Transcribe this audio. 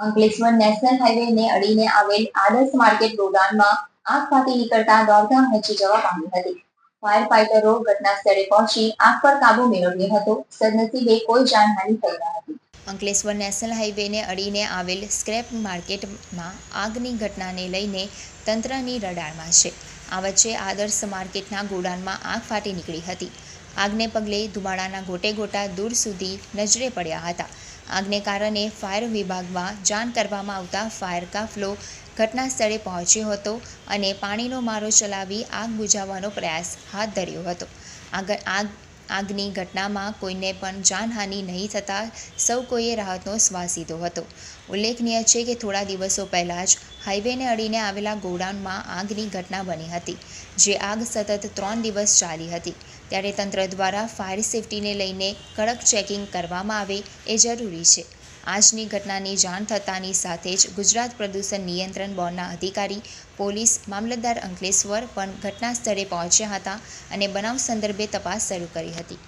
Ankleshwar national હાઈવેને અડીને આવેલ આદર્શ માર્કેટ ગોડાઉનમાં આગ ફાટી નીકળતા દોડધામ મચી જવા પામી હતી. ફાયર ફાઈટરો ઘટના સ્થળે પહોંચી આગ પર કાબુ મેળવ્યો હતો. સદનસીબે કોઈ જાનહાનિ થઈ ન હતી. અંકલેશ્વર નેશનલ હાઈવેને અડીને આવેલ સ્ક્રેપ માર્કેટમાં આગની ઘટનાને લઈને તંત્રની રડારમાં છે. આ વચ્ચે આદર્શ માર્કેટના ગોડાઉનમાં આગ ફાટી નીકળી હતી. આગને પગલે ધુમાડાના ગોટે ગોટા દૂર સુધી નજરે પડ્યા હતા. આગને કારણે ફાયર વિભાગમાં જાણ કરવામાં આવતા ફાયર કાફલો ઘટના સ્થળે પહોંચ્યો હતો અને પાણીનો મારો ચલાવી આગ બુઝાવવાનો પ્રયાસ હાથ ધર્યો હતો. આગળ આગ આગની ઘટનામાં કોઈને પણ જાનહાનિ નહીં થતાં સૌ કોઈએ રાહતનો શ્વાસ લીધો હતો. ઉલ્લેખનીય છે કે થોડા દિવસો પહેલાં જ હાઈવેને અડીને આવેલા ગોડાઉનમાં આગની ઘટના બની હતી, જે આગ સતત ત્રણ દિવસ ચાલી હતી. ત્યારે તંત્ર દ્વારા ફાયર સેફટીને લઈને કડક ચેકિંગ કરવામાં આવે એ જરૂરી છે. આજની ઘટનાની જાણ થતાની સાથે જ ગુજરાત પ્રદૂષણ નિયંત્રણ બોર્ડના અધિકારી, પોલીસ, મામલતદાર અંકલેશ્વર પણ ઘટના સ્થળે પહોંચ્યા હતા અને બનાવ સંદર્ભે તપાસ શરૂ કરી હતી.